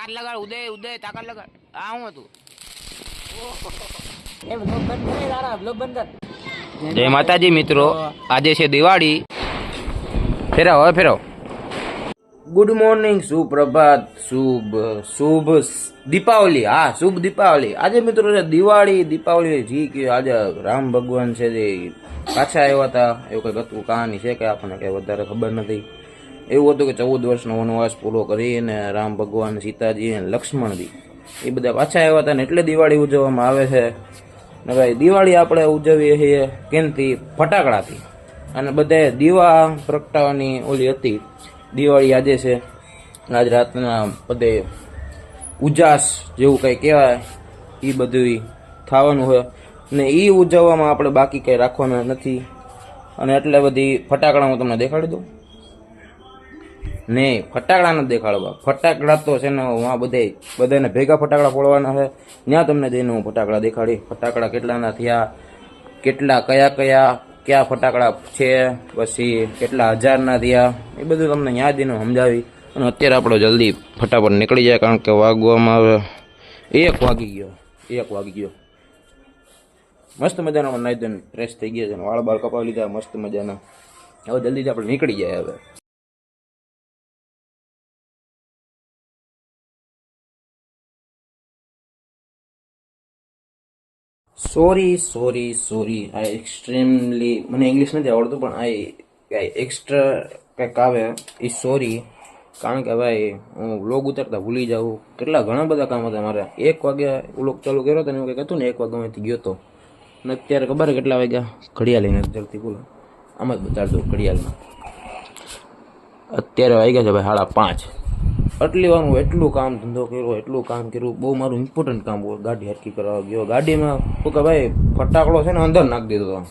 તાકાત લગાડ ઉદય ઉદય તાકાત લગાડ. આ હું હતું. એ બ્લોગ બંધ કરે તારા બ્લોગ બંધ કર. જય માતાજી મિત્રો. આજે છે દિવાળી. ફેરાવો હવે ફેરાવો. ગુડ મોર્નિંગ સુપ્રભાત શુભ શુભ દીપાવલી. હા શુભ દીપાવલી. આજે મિત્રો છે દિવાળી દીપાવલી જી કે આજે રામ ભગવાન છે જે પાછા આવ્યા હતા. એવું કંઈક હતું કહાની છે કે આપણને કઈ વધારે ખબર નથી. એવું હતું કે ચૌદ વર્ષનો વનવાસ પૂરો કરીને રામ ભગવાન સીતાજી અને લક્ષ્મણજી એ બધા પાછા આવ્યા હતા ને એટલે દિવાળી ઉજવવામાં આવે છે. ને ભાઈ, દિવાળી આપણે ઉજવીએ છીએ કેનથી ફટાકડાથી. અને બધે દીવા પ્રગટાવવાની ઓલી હતી. દિવાળી આજે છે. આજ રાતના બધે ઉજાસ જેવું કંઈ કહેવાય એ બધું થવાનું હોય. ને એ ઉજવવામાં આપણે બાકી કંઈ રાખવાના નથી. અને એટલે બધી ફટાકડા હું તમને દેખાડી દઉં. નહીં ફટાકડા નથી દેખાડવા ફટાકડા તો છે ને આ બધે બધાને ભેગા ફટાકડા ફોડવાના છે. ત્યાં તમને જઈને હું ફટાકડા દેખાડી. ફટાકડા કેટલાના થયા? કેટલા કયા કયા? કયા ફટાકડા છે? પછી કેટલા હજારના થયા? એ બધું તમને ત્યાં જઈને સમજાવી. અને અત્યારે આપણો જલ્દી ફટાફટ નીકળી જાય કારણ કે વાગવામાં આવે એક વાગી ગયો. એક વાગી ગયો. મસ્ત મજાના નાઈ ધોઈને ફ્રેશ થઈ ગયા છે વાળ બાળ કપાવી લીધા, મસ્ત મજાના. હવે જલ્દી આપણે નીકળી જાય હવે. Sorry sorry sorry I extremely મને ઇંગ્લિશ નથી આવડતું, પણ આઈ એક્સ્ટ્રા કંઈક આવે, એ સોરી કારણ કે ભાઈ, હું વ્લોગ ઉતારતા ભૂલી જાઉં. કેટલા ઘણા બધા કામ હતા મારે. એક વાગ્યા વ્લોગ ચાલુ કર્યો હતો ને એવું કંઈક હતું ને, એક વાગ્યા અહીંથી ગયો હતો. અને અત્યારે ખબર કેટલા વાગ્યા? ઘડિયાળ લઈને અત્યારથી બોલો. આમ જ બતાડી ઘડિયાળમાં. અત્યારે વાગ્યા છે ભાઈ સાડા પાંચ. આટલી વાર હું એટલું કામ ધંધો કર્યો, એટલું કામ કર્યું, બહુ મારું ઇમ્પોર્ટન્ટ કામ હોય, ગાડી હરકી કરાવવા ગયો. ગાડીમાં શું કે ભાઈ ફટાકડો છે ને અંદર નાખી દીધો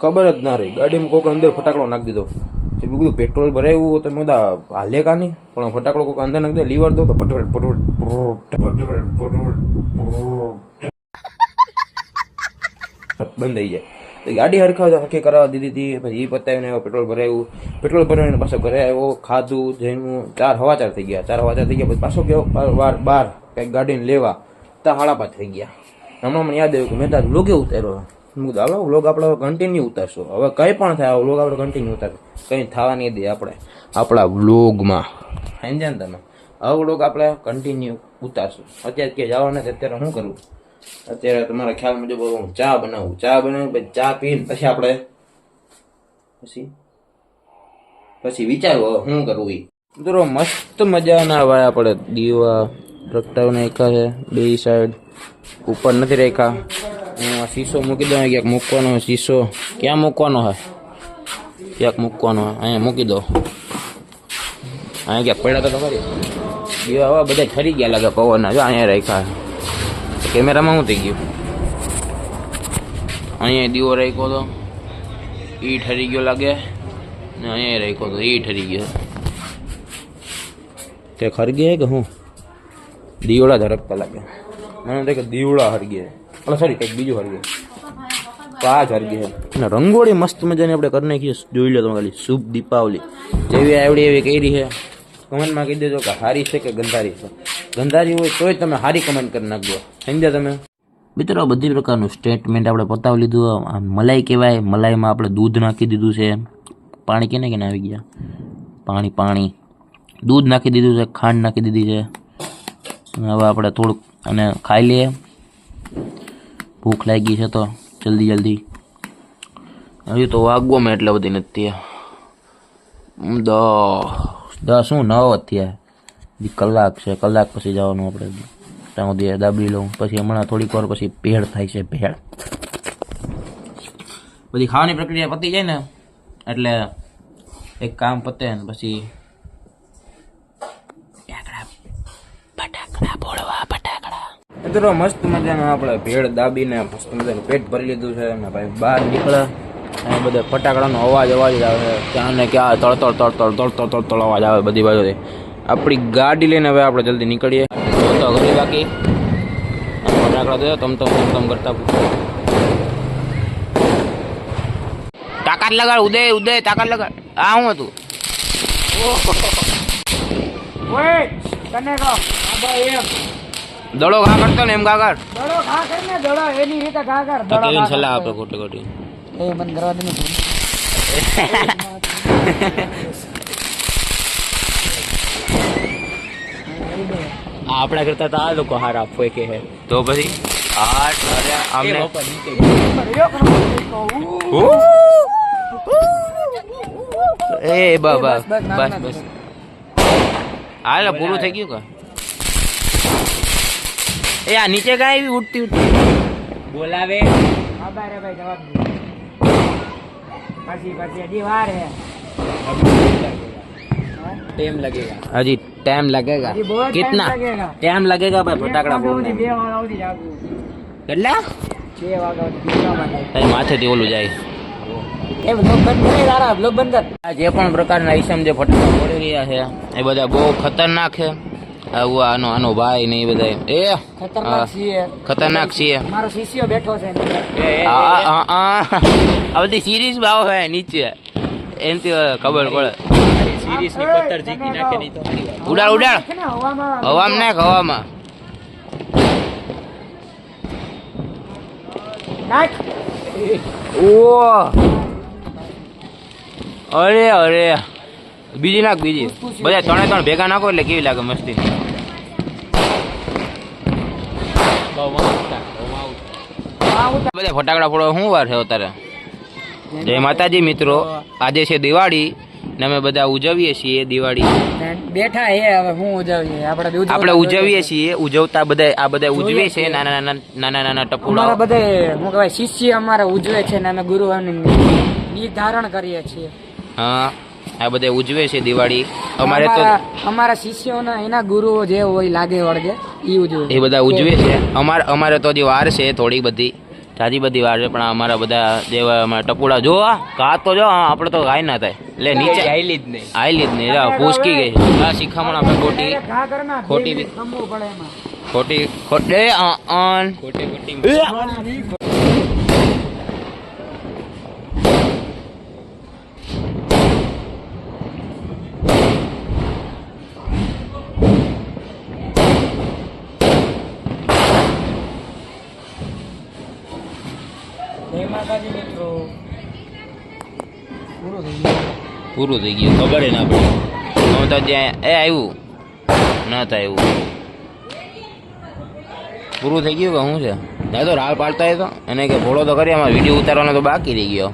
ખબર જ ના રહી. ગાડીમાં કોઈક અંદર ફટાકડો નાખી દીધો. એ બધું પેટ્રોલ ભરાયું તો બધા હાલે કા નહીં? પણ ફટાકડો કોઈક અંદર નાખી દે, લીવર દો તો ફટફટ ફટફટ બંધ થઈ જાય. તો ગાડી હરખાવ હરખી કરાવવા દીધી હતી. પછી એ પતાવીને આવ્યો પેટ્રોલ ભરાયું. પેટ્રોલ ભરાવીને પાછો ઘરે આવ્યો, ખાધું જઈનું ચાર હવા ચાર થઈ ગયા. ચાર હવા ચાર થઈ ગયા. પછી પાછો ગયો બાર કંઈક ગાડીને લેવા. ત્યાં હાડા પાંચ થઈ ગયા. હમણાં મને યાદ આવ્યું કે મેં તાર લોગે ઉતાર્યો. મેં કીધું હવે વ્લોગ આપણે કન્ટિન્યુ ઉતારશું. હવે કંઈ પણ થાય વ્લોગ આપણે કન્ટિન્યુ ઉતારશું કંઈ થવા નહીં દે આપણે. આપણા વ્લોગમાં સમજ્યા ને તમે? હવે આપણે કન્ટિન્યુ ઉતારશું. અત્યારે ક્યાં જવાના છે અત્યારે શું કરવું અત્યારે તમારા ખ્યાલ મુજબ હું ચા બનાવું ચા બનાવું, પછી ચા પીને પછી આપણે પછી પછી વિચારવું શું કરવું એ મિત્રો, મસ્ત મજાના વાયા આપણે દીવા પ્રગટાવીને રાખ્યા છે, બે સાઈડ ઉપર નથી રાખ્યા હું આ શીશો મૂકી દઉં, ક્યાંક મૂકવાનો હોય શીશો. ક્યાં મૂકવાનો હોય? ક્યાંક મૂકવાનો હોય? અહીંયા મૂકી દો અહીંયા ક્યાંક પડ્યા તો ખબર દીવા બધા ઠરી ગયા લાગે પવનના. જો અહીંયા રાખ્યા કેમેરામાં શું થઈ ગયું? અહીંયા દીવો રાખ્યો હતો એ ઠરી ગયો લાગે. ને અહીંયા રાખ્યો હતો એ ઠરી ગયો. તે ખરગે કે હું દીવડા ધરકતા લાગે. મને તો કે દીવડા હરગે એટલે સોરી કંઈક બીજું હરગે તો આ જ હરગે અને રંગોળી મસ્ત મજાની આપણે કરી નાખીએ જોઈ લો તમે ખાલી. શુભ દીપાવલી. જેવી આવડી એવી કરી છે. કમેન્ટમાં કહી દેજો કે સારી છે કે ગંધારી છે. ગંધારી હોય તોય તમે સારી કમેન્ટ કરી નાખજો. સમજ્યા તમે? મિત્રો બધી પ્રકારનું સ્ટેટમેન્ટ આપણે પતાવી લીધું. મલાઈ કહેવાય. મલાઈમાં આપણે દૂધ નાખી દીધું છે. પાણી કેને કેને આવી ગયા? પાણી પાણી. દૂધ નાખી દીધું છે, ખાંડ નાખી દીધી છે. હવે આપણે થોડુંક અને ખાઈ લઈએ. ભૂખ લાગી છે તો જલ્દી જલ્દી. હજુ તો વાગવામાં એટલે બધી નથી થયા. દસ હું નવ અત્યારે. કલાક છે, કલાક પછી જવાનું આપણે. ત્યાં સુધી દાબી લઉં. પછી હમણાં થોડીક વાર પછી ભેળ થાય છે, ભેળ. બધી ખાવાની પ્રક્રિયા પતી જાય ને, એટલે એક કામ પતે ને પછી મિત્રો, મસ્ત મજાના આપણે ભેળ દાબીને, મસ્ત મજાનું પેટ ભરી લીધું છે અને ભાઈ બહાર નીકળે. અને બધા ફટાકડાનો અવાજ અવાજ જ આવે છે. ક્યાં ને ક્યાં તળતળ તળતળ તળતળ તળતળ અવાજ આવે બધી બાજુથી. આપણી ગાડી લઈને હવે આપણે જલ્દી નીકળીએ. તો ઘણી બાકી. ફટાકડા દે તમ તમ તમ તમ કરતા તાકાત લગાડ ઉદય ઉદય તાકાત લગાડ. આ શું હતું? ઓય કને કહો. આ ભાઈ એમ. દડો ઘા કરતો ને એમ ઘા કર. દડો ઘા કર ને દડો એની રીતે ઘા કર. તો દડો કેવી ઘા સલાહ કર. આપે ખોટી ખોટી. એ મને કરવા દે ને આપણા કરતા તો આ લોકો હારા ફોય કે હે તો પછી આઠ અરે આમને એક નંબર એક. એ બા બા બસ, બસ, નામ બસ ના બસ હાલ પૂરું થઈ ગયું કા એ આ નીચે કાંઈ એવી ઉડતી ઉડતી બોલાવે આભાર રે ભાઈ જવાબ દે પછી પછી હજી વાર હે ટાઈમ लगेगा હજી ટાઈમ लगेगा હજી બહુ જ time कितना लगेगा. ટાઈમ लगेगा ભાઈ ફટાકડા એક વાગ્યા ફોડને સુધી, બે વાગ્યા સુધી જાગવું. કેટલા બે વાગ્યા સુધી પીવા માટે. તારી માથેથી ઓલું જાય એ બ્લોગ બંધ કરે તારા બ્લોગ બંધ કર આ જે પણ પ્રકારના ઈસમ જે ફટાકડા ફોડી રહ્યા છે એ બધા બહુ ખતરનાક છે આવું આનો આનો ભાઈ ને એ બધા એ ખતરનાક છીએ. ખતરનાક છીએ. મારો શિષ્ય બેઠો છે આ આ- આ. આ બધી સિરીઝ ભાવ હે નીચે. એનથી ખબર પડે. સિરીઝની પત્તર જીકી નાખે નહીં તો ઉડાડ ઉડાડ. હવામાં. હવામાં નાખ હવામાં. નાખ. ઓ અરે અરે. બીજી નાખ બીજી. બધા ત્રણે ત્રણ ભેગા નાખો એટલે કેવી લાગે મસ્તી બહુ મસ્ત હતા, બહુ આવું. આ ઉતાર. બધા ફટાકડા ફોડો શું વાર છે અત્યારે? જય માતાજી મિત્રો. આજે છે દિવાળી ને અમે બધા ઉજવીએ છીએ દિવાળી. બેઠા હે હવે હું ઉજવીએ? આપણે આપણે ઉજવીએ છીએ. ઉજવતા બધા આ બધા ઉજવે છે નાના નાના નાના નાના નાના અમારા બધા હું કહેવાય શિષ્ય અમારા ઉજવે છે ને અમે ગુરુ ધારણ કરીએ છીએ. હા. આ બધે ઉજવે છે દિવાળી. અમારે તો અમારા- શિષ્યોના એના ગુરુઓ જે હોય લાગે વળગે ઈ ઉજવે. એ બધા ઉજવે છે. અમારે અમારે તો હજી વાર છે થોડી બધી. જાજી બધી વાર છે પણ અમારા બધા જેવા અમારા ટપુડા જો આ કા તો જો આપણે તો ગાય ના થાય. એટલે નીચે. આયલી જ નહીં. આયલી જ નહીં. રા, ભૂસકી ગઈ. આ શિખામણ આપણે ખોટી ઘા ખોટી ખોટી ખોટે અન. ખોટે ખોટી પૂરું થઈ ગયું. ખબર ના પડી. હું તો ત્યાં એ આવ્યું. ન થાય એવું. પૂરું થઈ ગયું કે શું છે? ના તો રાળ પાડતા હતો એને કે ભોળો તો કરી અમારે વીડિયો ઉતારવાનો તો બાકી રહી ગયો.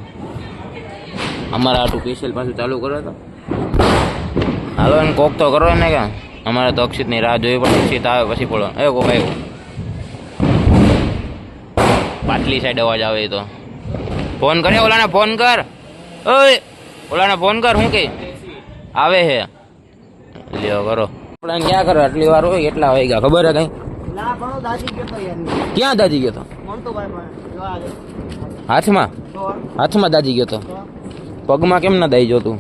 અમારા આટલું સ્પેશિયલ પાછું ચાલુ કરો તો. હાલો, એને કોક તો કરો ને કે. અમારે તો અક્ષિતની રાહ જોવી પડે. અક્ષિત આવે પછી પડો એ કોક આવ્યું. પાટલી સાઈડ અવાજ આવે તો. ફોન કરે ઓલાને ફોન કર. ઓય ઓલાને ફોન કર શું કે? આવે હે. લ્યો કરો. આપણે ક્યાં કરો? આટલી વાર હોય એટલા વાગ્યા? ખબર હે કઈ? ક્યાં દાદી ગયો તો? હાથમાં? હાથમાં દાજી ગયો તો? પગમાં કેમ ના દઈ તું?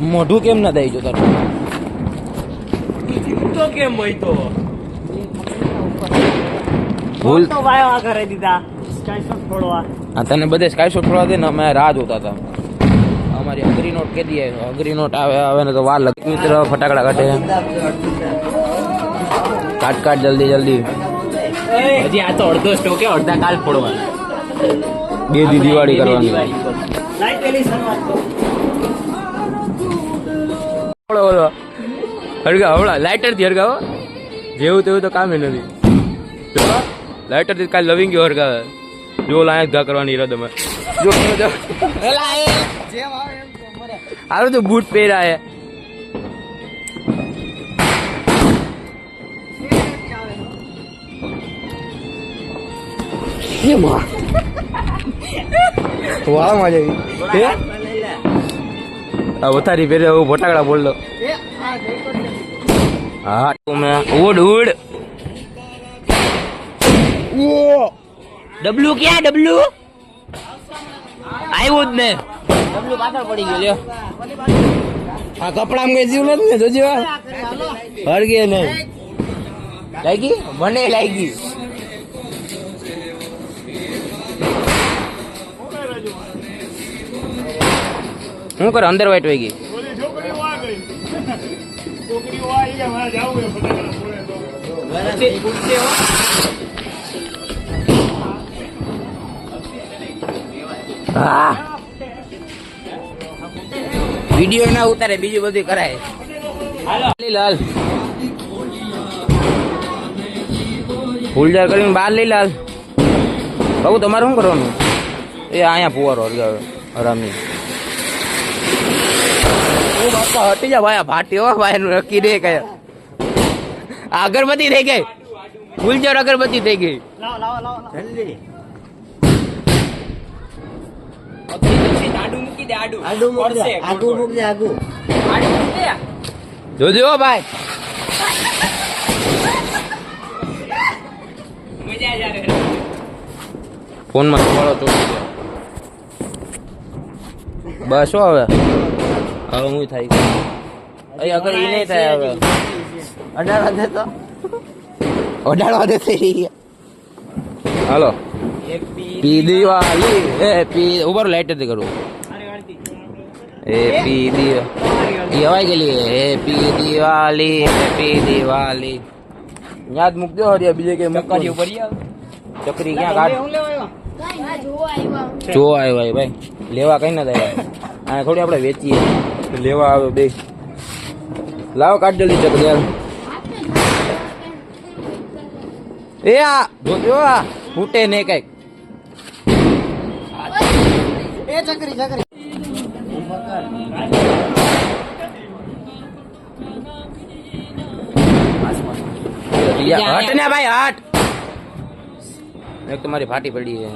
મોઢું કેમ ના દઈ જોતા તો કેમ હોય તો? ભૂલ. તો વાયો આ કરી દીધા. સ્ટાઇલ ફોડવા. આ તને બધે સ્કાય ફોડવા થોડા દે ને અમે રાહ જોતા હતા. અમારી અઘરી નોટ કે દીએ અઘરી નોટ આવે આવે ને તો વાર લાગે મિત્ર ફટાકડા કાઢે. કાટ કાટ જલ્દી જલ્દી. હજી આ તો અડધો સ્ટોક હે અડધા કાલ ફોડવાનો. બે દી દિવાળી કરવાની. ઓલો હળગા લાઇટરથી હળગાવો. જેવું તેવું તો કામે નથી. લાઇટરથી કાલ લવિંગ ગયો હરગાવે જો લાયક ધા કરવાની ઈરાદો મે. જો જો. એલા જેમ આવે એમ તો મરે. હારું તો બૂટ પહેર્યા હે. વાળામાં જઈ હે? આ વથારી પહેરે હું ફટાકડા બોલ લો. એ હા તું મેં. ઉડ ઉડ. ડબલ્યુ ક્યાં? ડબલ્યુ? આવ્યું જ ને. ડબલ્યુ પાછળ પડી ગયો લ્યો. આ કપડામાં કઈ જીવ નથી ને જોજો હરગે નહીં લાગી? મને લાગી. હું કર? અંદર વાઈટ વહી ગઈ. હા વીડિયો ના ઉતારે બીજું બધું કરાય. લાલ. ફૂલજાર કરીને બહાર લઈ લાલ. બાબુ તમારે શું કરવાનું? એ અહીંયા ફુવારો હરામી. હટી જા ભાઈ આ ભાટી હો ભાઈ એનું નક્કી રે કયા આ અગરબત્તી થઈ ગઈ. ફૂલજાર અગરબત્તી થઈ ગઈ. જોજો હો ભાઈ. ફોનમાં માં ચોટી ગયો બસ શું હવે. હવે હું થાય. અહીં આગળ એ નહીં થાય હવે. અઢાર વાગે તો. અઢાર વાગે થઈ ગયા હાલો. પી દિવાળી. એ પી ઉપર લાઈટ હતી કરું એ પી દિવાળી હવાઈ ગયેલી હેપી દિવાળી પી દિવાળી. યાદ મૂકજો હરિયા બીજે કે મૂકવાની ચકરી ક્યાં કાઢ જો આવ્યો? ભાઈ ભાઈ. લેવા કઈ ના થાય આ થોડી આપણે વેચીએ. લેવા આવે બે. લાવો કાઢ જલ્દી ચકરી યાર એ આ જોજો આ. ફૂટે ને કંઈક. હટ ને ભાઈ હટ. એક તો મારી ફાટી પડી છે.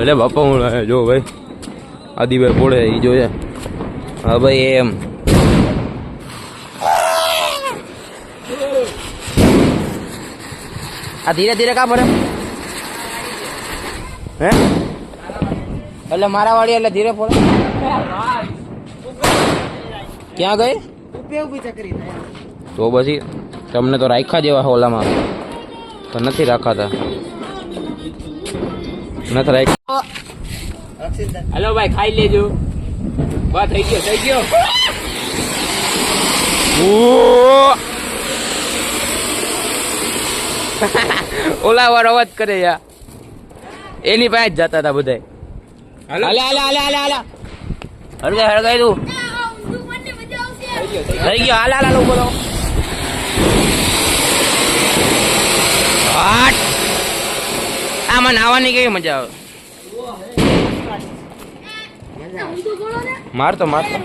એટલે બાપા હું જો ભાઈ આદિભાઈ પોળે ઈ જોઈએ હા ભાઈ એમ. આ ધીરે ધીરે કા પડે હે? એટલે મારા વાળી એટલે ધીરે પડે ક્યાં ગઈ? તો પછી તમને તો રાખ્યા જેવા ઓલામાં. તો નથી રાખાતા. નથી રાખ્યા હલો. ભાઈ ખાઈ લેજો. બસ થઈ ગયો થઈ ગયો. ઓલા વાર અવાજ કરે યા એની પાસે જ જતા હતા બધા હાલે. હાલે હાલે હાલે હાલે હળગાઈ હળગાઈ તું. થઈ ગયો. હાલ હાલ હાલ ઊભો રહો. આમાં નાવાની કેવી મજા આવે? મારતો મારતો.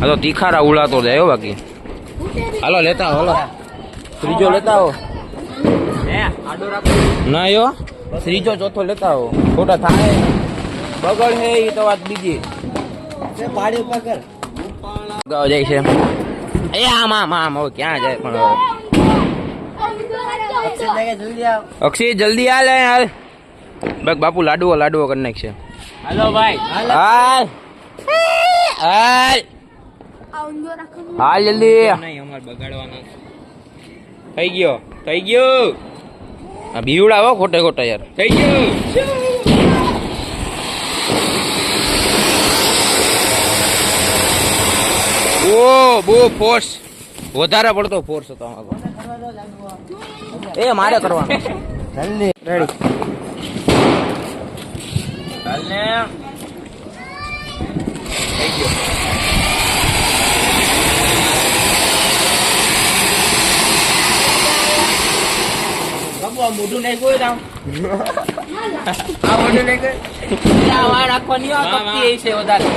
તો. તીખારા ઉલાતો જાય બાકી. હાલો લેતા હાલો. ત્રીજો લેતા આવો. ના યો ત્રીજો ચોથો લેતા આવો. ખોટા થાય. બગડ હે એ તો વાત બીજી. ગાવ જાય છે. એ આમ આમ આમ. હવે ક્યાં જાય પણ હવે. અક્ષય જલ્દી હાલ હાલ. બસ બાપુ લાડવો લાડવો કરી નાખશે. હાલો ભાઈ. હાલ. હાલ. હાલ. જલ્દી. નહીં અમારે બગાડવાના થઈ ગયો થઈ ગયો. આ બીવડાવો ખોટે ખોટા યાર. થઈ ગયો. ઓ બહુ ફોર્સ વધારે પડતો ફોર્સ હતો આમાં એ મારે કરવાનો. રેડી ચાલને મોઢું નહીં કોઈ દામ આ મોઢું નહીં કોઈ આ વાર રાખવાની આ કપતી છે વધારે.